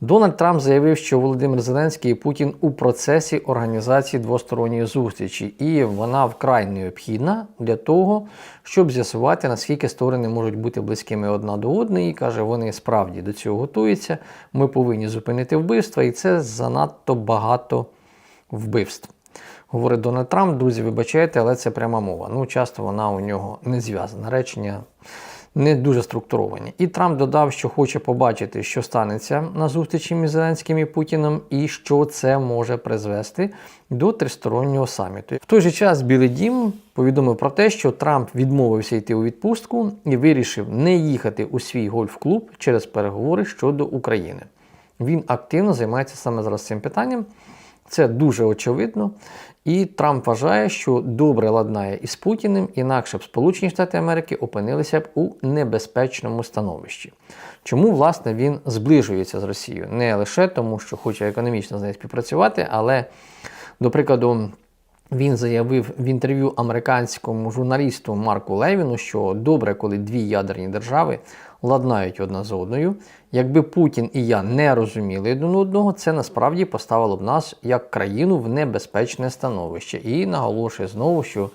Дональд Трамп заявив, що Володимир Зеленський і Путін у процесі організації двосторонньої зустрічі, і вона вкрай необхідна для того, щоб з'ясувати, наскільки сторони можуть бути близькими одна до одної. І каже, вони справді до цього готуються. Ми повинні зупинити вбивства, і це занадто багато вбивств. Говорить Дональд Трамп, друзі, вибачайте, але це пряма мова. Ну, часто вона у нього не зв'язана. Речення не дуже структуровані. І Трамп додав, що хоче побачити, що станеться на зустрічі між Зеленським і Путіним, і що це може призвести до тристороннього саміту. В той же час Білий Дім повідомив про те, що Трамп відмовився йти у відпустку і вирішив не їхати у свій гольф-клуб через переговори щодо України. Він активно займається саме зараз цим питанням. Це дуже очевидно. І Трамп вважає, що добре ладнає із Путіним, інакше б Сполучені Штати Америки опинилися б у небезпечному становищі. Чому, власне, він зближується з Росією? Не лише тому, що хоче економічно з нею співпрацювати, але, до прикладу, він заявив в інтерв'ю американському журналісту Марку Левіну, що добре, коли дві ядерні держави ладнають одна з одною. Якби Путін і я не розуміли один одного, це насправді поставило б нас як країну в небезпечне становище. І наголошує знову, що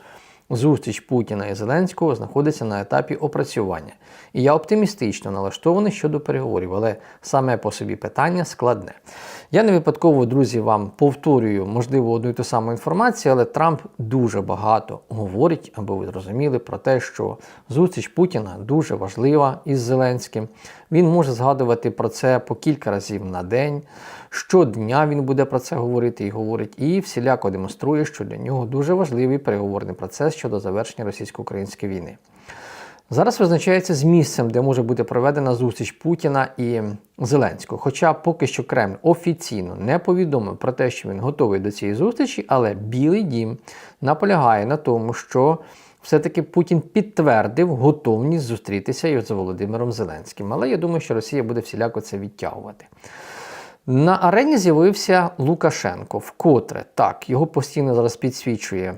зустріч Путіна і Зеленського знаходиться на етапі опрацювання. І я оптимістично налаштований щодо переговорів, але саме по собі питання складне. Я не випадково, друзі, вам повторюю, можливо, одну і ту саму інформацію, але Трамп дуже багато говорить, аби ви зрозуміли про те, що зустріч Путіна дуже важлива із Зеленським. Він може згадувати про це по кілька разів на день. Щодня він буде про це говорити і говорить, і всіляко демонструє, що для нього дуже важливий переговорний процес щодо завершення російсько-української війни. Зараз визначається з місцем, де може бути проведена зустріч Путіна і Зеленського. Хоча поки що Кремль офіційно не повідомив про те, що він готовий до цієї зустрічі, але Білий Дім наполягає на тому, що все-таки Путін підтвердив готовність зустрітися із Володимиром Зеленським. Але я думаю, що Росія буде всіляко це відтягувати. На арені з'явився Лукашенко. Вкотре так, його постійно зараз підсвічує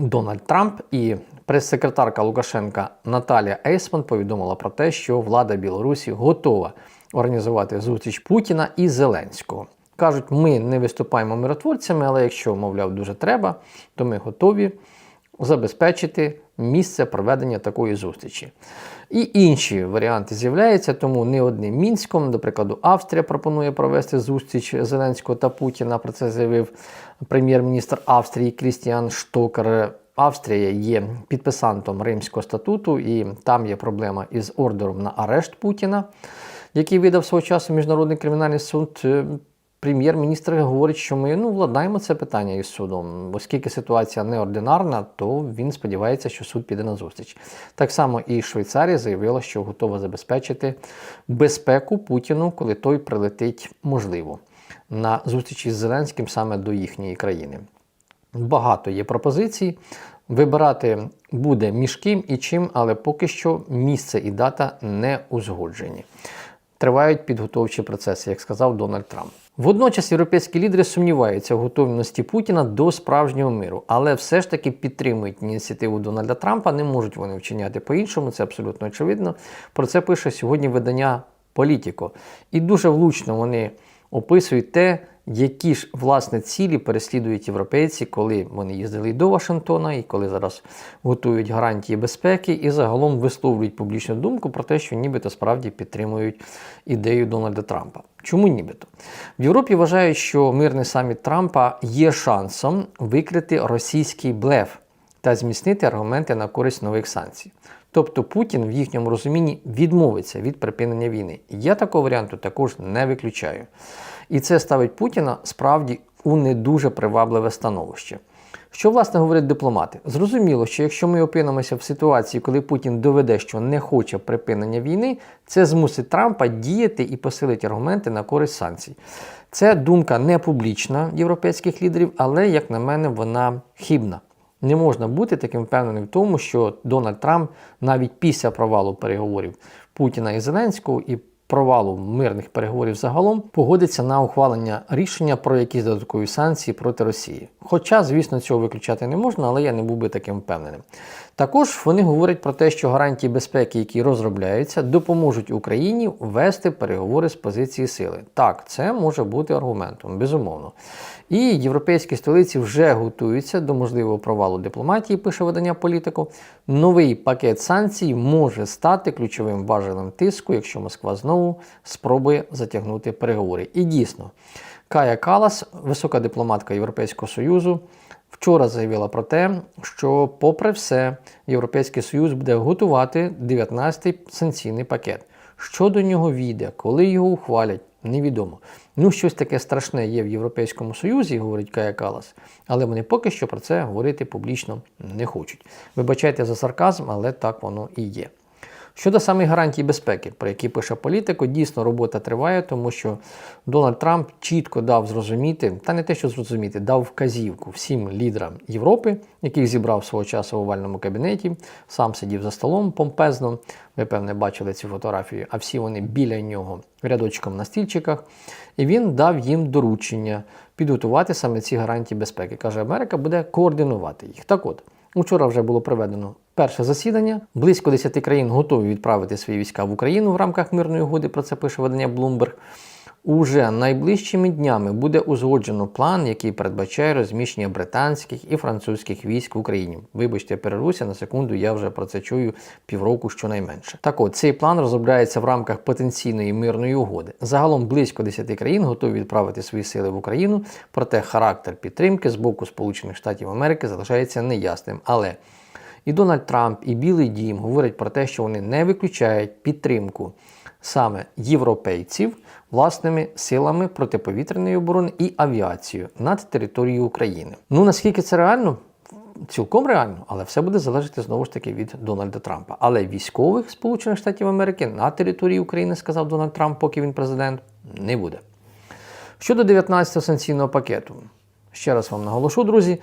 Дональд Трамп і прес-секретарка Лукашенка Наталія Ейсман повідомила про те, що влада Білорусі готова організувати зустріч Путіна і Зеленського. Кажуть, ми не виступаємо миротворцями, але якщо, мовляв, дуже треба, то ми готові забезпечити місце проведення такої зустрічі. І інші варіанти з'являються, тому не одним мінськом. До прикладу, Австрія пропонує провести зустріч Зеленського та Путіна. Про це заявив прем'єр-міністр Австрії Крістіан Штокер. Австрія є підписантом Римського статуту, і там є проблема із ордером на арешт Путіна, який видав свого часу Міжнародний кримінальний суд. Прем'єр-міністр говорить, що ми ну, владнаємо це питання із судом, оскільки ситуація неординарна, то він сподівається, що суд піде на зустріч. Так само і Швейцарія заявила, що готова забезпечити безпеку Путіну, коли той прилетить, можливо, на зустрічі з Зеленським саме до їхньої країни. Багато є пропозицій. Вибирати буде між ким і чим, але поки що місце і дата не узгоджені. Тривають підготовчі процеси, як сказав Дональд Трамп. Водночас європейські лідери сумніваються в готовності Путіна до справжнього миру, але все ж таки підтримують ініціативу Дональда Трампа. Не можуть вони вчиняти по-іншому, це абсолютно очевидно. Про це пише сьогодні видання Політіко. І дуже влучно вони описують те, які ж власне цілі переслідують європейці, коли вони їздили до Вашингтона, і коли зараз готують гарантії безпеки, і загалом висловлюють публічну думку про те, що нібито справді підтримують ідею Дональда Трампа. Чому нібито? В Європі вважають, що мирний саміт Трампа є шансом викрити російський блеф та зміцнити аргументи на користь нових санкцій. Тобто Путін в їхньому розумінні відмовиться від припинення війни. Я такого варіанту також не виключаю. І це ставить Путіна справді у не дуже привабливе становище. Що, власне, говорять дипломати? Зрозуміло, що якщо ми опинимося в ситуації, коли Путін доведе, що не хоче припинення війни, це змусить Трампа діяти і посилить аргументи на користь санкцій. Це думка не публічна європейських лідерів, але, як на мене, вона хибна. Не можна бути таким впевненим в тому, що Дональд Трамп навіть після провалу переговорів Путіна і Зеленського і провалу мирних переговорів загалом погодиться на ухвалення рішення про якісь додаткові санкції проти Росії. Хоча, звісно, цього виключати не можна, але я не був би таким впевненим. Також вони говорять про те, що гарантії безпеки, які розробляються, допоможуть Україні вести переговори з позиції сили. Так, це може бути аргументом, безумовно. І європейські столиці вже готуються до можливого провалу дипломатії, пише видання політику. Новий пакет санкцій може стати ключовим важелем тиску, якщо Москва знову спробує затягнути переговори. І дійсно, Кая Калас, висока дипломатка Європейського Союзу, вчора заявила про те, що, попри все, Європейський Союз буде готувати 19-й санкційний пакет. Що до нього війде, коли його ухвалять, невідомо. Ну, щось таке страшне є в Європейському Союзі, говорить Кая Калас, але вони поки що про це говорити публічно не хочуть. Вибачайте за сарказм, але так воно і є. Щодо самих гарантій безпеки, про які пише політико, дійсно робота триває, тому що Дональд Трамп чітко дав зрозуміти, та не те, що зрозуміти, дав вказівку всім лідерам Європи, яких зібрав свого часу в овальному кабінеті, сам сидів за столом помпезно. Ви, певне, бачили цю фотографію, а всі вони біля нього рядочком на стільчиках. І він дав їм доручення підготувати саме ці гарантії безпеки. Каже, Америка буде координувати їх. Так от. Учора вже було проведено перше засідання. Близько 10 країн готові відправити свої війська в Україну в рамках мирної угоди. Про це пише видання Bloomberg. Уже найближчими днями буде узгоджено план, який передбачає розміщення британських і французьких військ в Україні. Вибачте, я перервуся на секунду, я вже про це чую півроку щонайменше. Так от цей план розробляється в рамках потенційної мирної угоди. Загалом близько 10 країн готові відправити свої сили в Україну, проте характер підтримки з боку Сполучених Штатів Америки залишається неясним. Але і Дональд Трамп, і Білий Дім говорять про те, що вони не виключають підтримку саме європейців власними силами протиповітряної оборони і авіацією над територією України. Ну наскільки це реально? Цілком реально, але все буде залежати знову ж таки від Дональда Трампа. Але військових Сполучених Штатів Америки на території України, сказав Дональд Трамп, поки він президент, не буде. Щодо 19-го санкційного пакету, ще раз вам наголошу, друзі.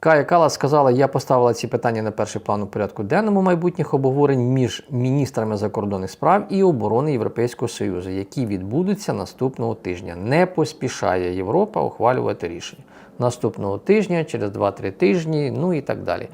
Кая Кала сказала, я поставила ці питання на перший план у порядку денному майбутніх обговорень між міністрами закордонних справ і оборони Європейського Союзу, які відбудуться наступного тижня. Не поспішає Європа ухвалювати рішення. Наступного тижня, через 2-3 тижні, ну і так далі.